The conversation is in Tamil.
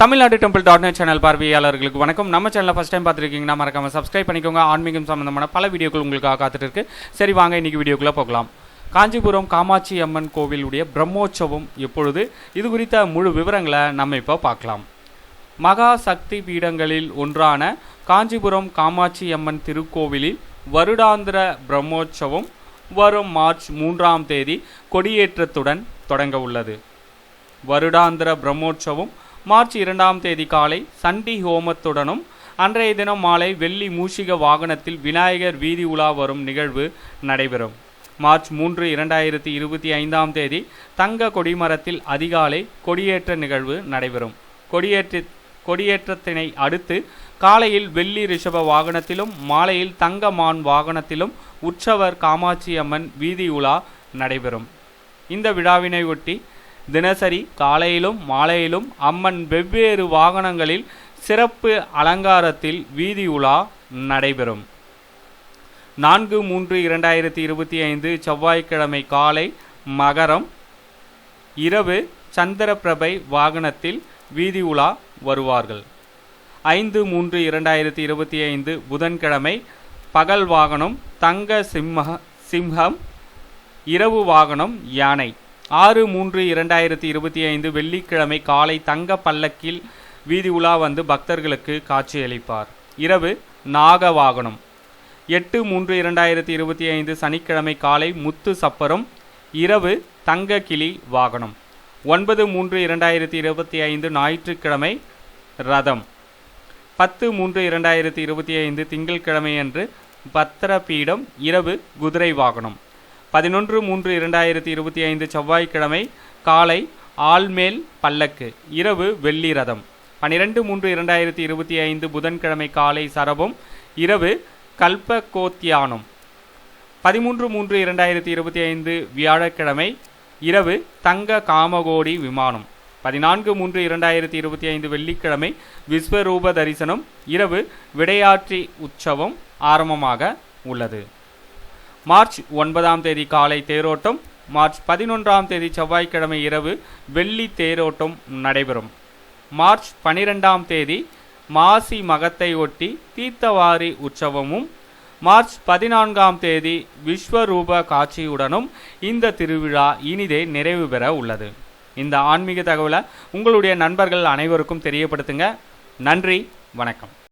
Tamil Nadu temple dot net channel பார்வையாளர்களுக்கு வணக்கம். நம்ம சேனலை ஃபஸ்ட் டைம் பார்த்துருக்கீங்கன்னா மறக்காம சப்ஸ்கிரைப் பண்ணிக்கோங்க. ஆன்மீகம் சம்பந்தமான பல வீடியோக்கள் உங்களுக்காக காத்துட்டு இருக்கு சரி வாங்க இன்னைக்கு வீடியோக்குள்ளே போகலாம். காஞ்சிபுரம் காமாட்சி அம்மன் கோவிலுடைய பிரம்மோற்சவம் எப்பொழுது? இது குறித்த முழு விவரங்களை நம்ம இப்போ பார்க்கலாம். மகா சக்தி பீடங்களில் ஒன்றான காஞ்சிபுரம் காமாட்சி அம்மன் திருக்கோவிலில் வருடாந்திர பிரம்மோற்சவம் வரும் மார்ச் மூன்றாம் தேதி கொடியேற்றத்துடன் தொடங்க உள்ளது. வருடாந்திர பிரம்மோற்சவம் மார்ச் இரண்டாம் தேதி காலை சண்டி ஹோமத்துடனும் அன்றைய தினம் மாலை வெள்ளி மூஷிக வாகனத்தில் விநாயகர் வீதி உலா வரும் நிகழ்வு நடைபெறும். மார்ச் மூன்று இரண்டாயிரத்தி இருபத்தி ஐந்தாம் தேதி தங்க கொடிமரத்தில் அதிகாலை கொடியேற்ற நிகழ்வு நடைபெறும். கொடியேற்ற கொடியேற்றத்தினை அடுத்து காலையில் வெள்ளி ரிஷப வாகனத்திலும் மாலையில் தங்க மான் வாகனத்திலும் உற்சவர் காமாட்சி அம்மன் வீதி உலா நடைபெறும். இந்த விழாவினை ஒட்டி தினசரி காலையிலும் மாலையிலும் அம்மன் வெவ்வேறு வாகனங்களில் சிறப்பு அலங்காரத்தில் வீதி உலா நடைபெறும். நான்கு மூன்று இரண்டாயிரத்தி இருபத்தி ஐந்து செவ்வாய்க்கிழமை காலை மகரம் இரவு சந்திரபிரபை வாகனத்தில் வீதி உலா வருவார்கள். ஐந்து மூன்று இரண்டாயிரத்தி இருபத்தி ஐந்து புதன்கிழமை பகல் வாகனம் தங்க சிம்ம சிம்ஹம் இரவு வாகனம் யானை. ஆறு மூன்று இரண்டாயிரத்தி இருபத்தி ஐந்து வெள்ளிக்கிழமை காலை தங்க பல்லக்கில் வீதி உலா வந்து பக்தர்களுக்கு காட்சியளிப்பார். இரவு நாக வாகனம் எட்டு மூன்று இரண்டாயிரத்தி இருபத்தி ஐந்து சனிக்கிழமை காலை முத்து சப்பரம் இரவு தங்க கிளி வாகனம். ஒன்பது மூன்று இரண்டாயிரத்தி இருபத்தி ஐந்து ஞாயிற்றுக்கிழமை ரதம். பத்து மூன்று இரண்டாயிரத்தி இருபத்தி ஐந்து திங்கட்கிழமையன்று பத்திரபீடம் இரவு குதிரை வாகனம். பதினொன்று மூன்று இரண்டாயிரத்தி இருபத்தி ஐந்து செவ்வாய்க்கிழமை காலை ஆள்மேல் பல்லக்கு இரவு வெள்ளி ரதம். பன்னிரெண்டு மூன்று இரண்டாயிரத்தி இருபத்தி ஐந்து புதன்கிழமை காலை சரபம் இரவு கல்பகோத்தியானம். பதிமூன்று மூன்று இரண்டாயிரத்தி இருபத்தி ஐந்து வியாழக்கிழமை இரவு தங்க காமகோடி விமானம். பதினான்கு மூன்று இரண்டாயிரத்தி இருபத்தி ஐந்து வெள்ளிக்கிழமை விஸ்வரூப தரிசனம் இரவு விடையாற்றி உற்சவம் ஆரம்பமாக உள்ளது. மார்ச் ஒன்பதாம் தேதி காலை தேரோட்டம் மார்ச் பதினொன்றாம் தேதி செவ்வாய்க்கிழமை இரவு வெள்ளி தேரோட்டம் நடைபெறும். மார்ச் பனிரெண்டாம் தேதி மாசி மகத்தை ஒட்டி தீர்த்தவாரி உற்சவமும் மார்ச் பதினான்காம் தேதி விஸ்வரூப காட்சியுடனும் இந்த திருவிழா இனிதே நிறைவு பெற உள்ளது. இந்த ஆன்மீக தகவலை உங்களுடைய நண்பர்கள் அனைவருக்கும் தெரியப்படுத்துங்க. நன்றி வணக்கம்.